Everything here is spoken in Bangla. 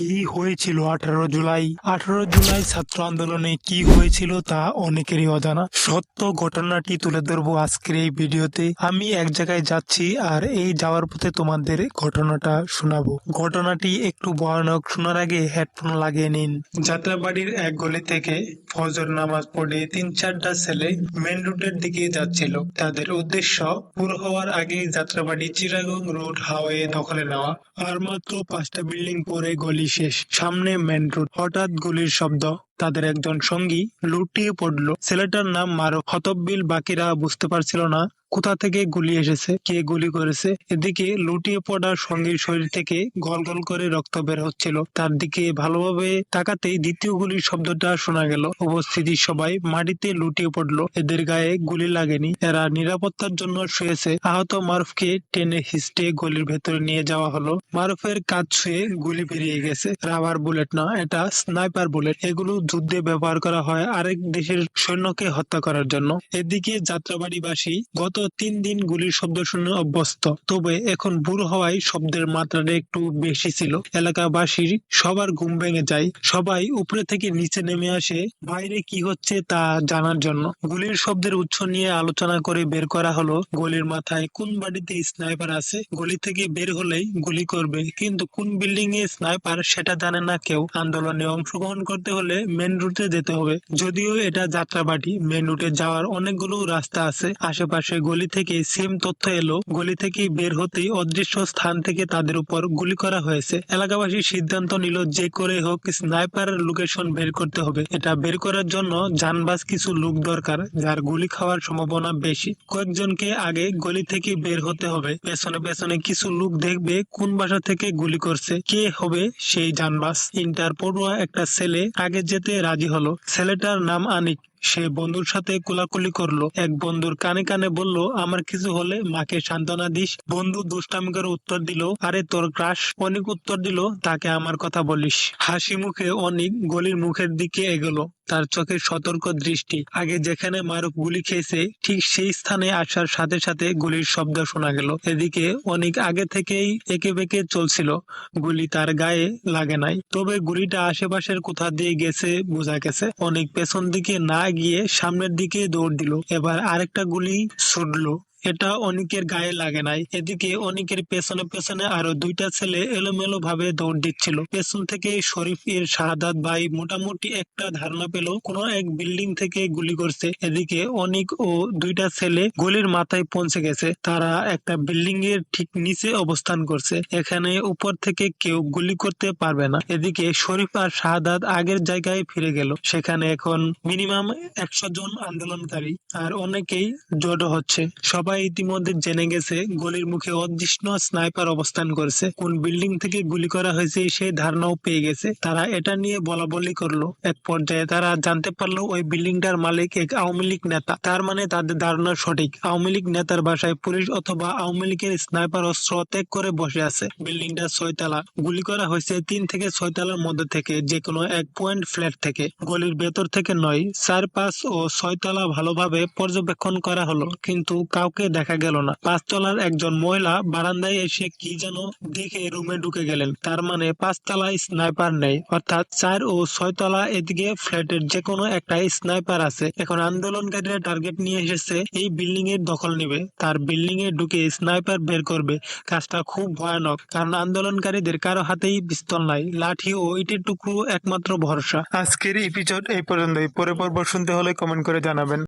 কি হয়েছিল আঠারো জুলাই? আঠারো জুলাই ছাত্র আন্দোলনে কি হয়েছিল তা অনেকেরই অজানা। সত্য ঘটনাটি তুলে ধরবো আজকের এই ভিডিওতে। আমি এক জায়গায় যাচ্ছি আর এই যাওয়ার পথে তোমাদের ঘটনাটা শোনাবো। ঘটনাটি একটু ভয়ানক। শোনার আগে হেডফোন লাগিয়ে নিন। যাত্রাবাড়ির এক গলি থেকে ফজর নামাজ পড়ে তিন চারটা ছেলে মেন রুটের দিকে যাচ্ছিল। তাদের উদ্দেশ্য পুরো হওয়ার আগে যাত্রাবাড়ি চিরাগং রোড হাওয়ে দখলে নেওয়া। আর মাত্র পাঁচটা বিল্ডিং পরে গলি শেষ সামনে মেন রোড হঠাৎ গুলির শব্দ। তাদের একজন সঙ্গী লুটিয়ে পড়ল। ছেলেটার নাম মারুফ। হতব্বিল বাকিরা বুঝতে পারছিল না কোথা থেকে গুলি এসেছে, কে গুলি করেছে। এদিকে লুটিয়ে পড়া সঙ্গীর শরীর থেকে গল গল করে রক্ত বের হচ্ছিল। তার দিকে ভালোভাবে তাকাতেই দ্বিতীয় গুলির শব্দটা শোনা গেল। উপস্থিতি সবাই মাটিতে লুটিয়ে পড়ল। এদের গায়ে গুলি লাগেনি। এরা নিরাপত্তার জন্য শুয়েছে। আহত মারুফকে টেনে হিস্টে গলির ভেতরে নিয়ে যাওয়া হলো। মারুফের কাজ ছুঁয়ে গুলি বেরিয়ে গেছে। রাবার বুলেট না, এটা স্নাইপার বুলেট। এগুলো যুদ্ধে ব্যবহার করা হয় আরেক দেশের সৈন্যকে হত্যা করার জন্য। এদিকে যাত্রাবাড়িবাসী গত তিন দিন গুলির শব্দ শুনে অভ্যস্ত। তবে এখন বুড়ো হওয়ায় শব্দের মাত্রাটা একটু বেশি ছিল। এলাকাবাসীর সবার ঘুম ভেঙে যায়। সবাই উপরে থেকে নিচে নেমে আসে, বাইরে কি হচ্ছে তা জানার জন্য। গুলির শব্দের উৎস নিয়ে আলোচনা করে বের করা হলো, গলির মাথায় কোন বাড়িতে স্নাইপার আছে, গলি থেকে বের হলেই গুলি করবে। কিন্তু কোন বিল্ডিং এ স্নাইপার সেটা জানে না কেউ। আন্দোলনে অংশগ্রহণ করতে হলে মেন রুটে যেতে হবে। যদিও এটা যাত্রাবাড়ি মেন রুটে যাওয়ার অনেকগুলো রাস্তা আছে। আশেপাশে গলি থেকে সেম তথ্য এলো। গলি থেকে বের হতেই অদৃশ্য স্থান থেকে তাদের উপর গুলি করা হয়েছে। এলাকাবাসী সিদ্ধান্ত নিল যে করে হোক স্নাইপার লোকেশন বের করতে হবে। এটা বের করার জন্য যানবাস কিছু লোক দরকার, যার গুলি খাওয়ার সম্ভাবনা বেশি। কয়েকজনকে আগে গলি থেকে বের হতে হবে। পেছনে পেছনে কিছু লোক দেখবে কোন বাসা থেকে গুলি করছে, কে হবে সেই যানবাস। ইন্টার পড়ুয়া একটা ছেলে আগে যেতে রাজি হলো। ছেলেটার নাম আনিক। সে বন্ধুর সাথে কোলাকুলি করল। এক বন্ধুর কানে কানে বলল, আমার কিছু হলে মাকে সান্ত্বনা দিস। বন্ধু দুষ্টামি করে উত্তর দিল, আরে তোর ক্রাশ। অনেক উত্তর দিল, তাকে আমার কথা বলিস। হাসি মুখে অনেক গলির মুখের দিকে এগোলো, তার চোখে সতর্ক দৃষ্টি। আগে যেখানে মারুফ গুলি খেয়েছে, ঠিক সেই স্থানে আসার সাথে সাথে গুলির শব্দ শোনা গেল। এদিকে অনেক আগে থেকেই একে বেঁকে চলছিল, গুলি তার গায়ে লাগে নাই। তবে গুলিটা আশেপাশের কোথা দিয়ে গেছে, বোঝা গেছে। অনেক পেছন দিকে না গিয়ে সামনের দিকে দৌড় দিল। এবার আরেকটা গুলি ছুটলো। এটা অনেকের গায়ে লাগে নাই। এদিকে অনেকের পেছনে পেছনে আরও দুইটা ছেলে এলোমেলো ভাবে দৌড় দিচ্ছিল। পেছন থেকে শরীফ এর শাহাদাত ভাই মোটামুটি একটা ধারণা পেল, কোন এক বিল্ডিং থেকে গুলি করছে। এদিকে অনেক ও দুইটা ছেলে গুলির মাথায় পৌঁছে গেছে। তারা একটা বিল্ডিং এর ঠিক নিচে অবস্থান করছে। এখানে উপর থেকে কেউ গুলি করতে পারবে না। এদিকে শরীফ আর শাহাদাত আগের জায়গায় ফিরে গেল। সেখানে এখন মিনিমাম একশো জন আন্দোলনকারী, আর অনেকেই জড়ো হচ্ছে। সবাই ইতিমধ্যে জেনে গেছে, গলির মুখে অদৃশ্য স্নাইপার অবস্থান করছে। কোন বিল্ডিং থেকে গুলি করা হয়েছে সেই ধারণাও পেয়ে গেছে। তারা এটা নিয়ে বলা বলি করল। এক পর্যায়ে তারা জানতে পারল ওই বিল্ডিংটার মালিক এক আওয়ামী লীগ নেতা। তার মানে তাদের ধারণা সঠিক। আওয়ামী লীগ নেতার বাসায় পুলিশ অথবা আওয়ামী লীগের স্নাইপার অস্ত্র ত্যাগ করে বসে আছে। বিল্ডিংটা ছয়তলা। গুলি করা হয়েছে তিন থেকে ছয় তলার মধ্যে থেকে যে কোনো এক পয়েন্ট ফ্ল্যাট থেকে। গলির ভেতর থেকে নয়, চার পাঁচ ও ছয় তলা ভালোভাবে পর্যবেক্ষণ করা হলো। কিন্তু কাউকে দেখা গেল না। পাঁচতলার একজন মহিলা বারান্দায় এসে কি যেন দেখে রুমে ঢুকে গেলেন। তার মানে পাঁচতলায় স্নাইপার নেই। অর্থাৎ চার ও ছয় তলা এদিকে ফ্ল্যাটের যে কোনো একটা স্নাইপার আছে। এখন আন্দোলনকারীরা টার্গেট নিয়ে এসেছে, এই বিল্ডিং এর দখল নেবে। তার বিল্ডিং এ ঢুকে স্নাইপার বের করবে। কাজটা খুব ভয়ানক, কারণ আন্দোলনকারীদের কারও হাতেই পিস্তল নাই। লাঠি ও ইটের টুকরো একমাত্র ভরসা। আজকের এপিসোড এই পর্যন্তই। পরে পর্ব শুনতে হলে কমেন্ট করে জানাবেন।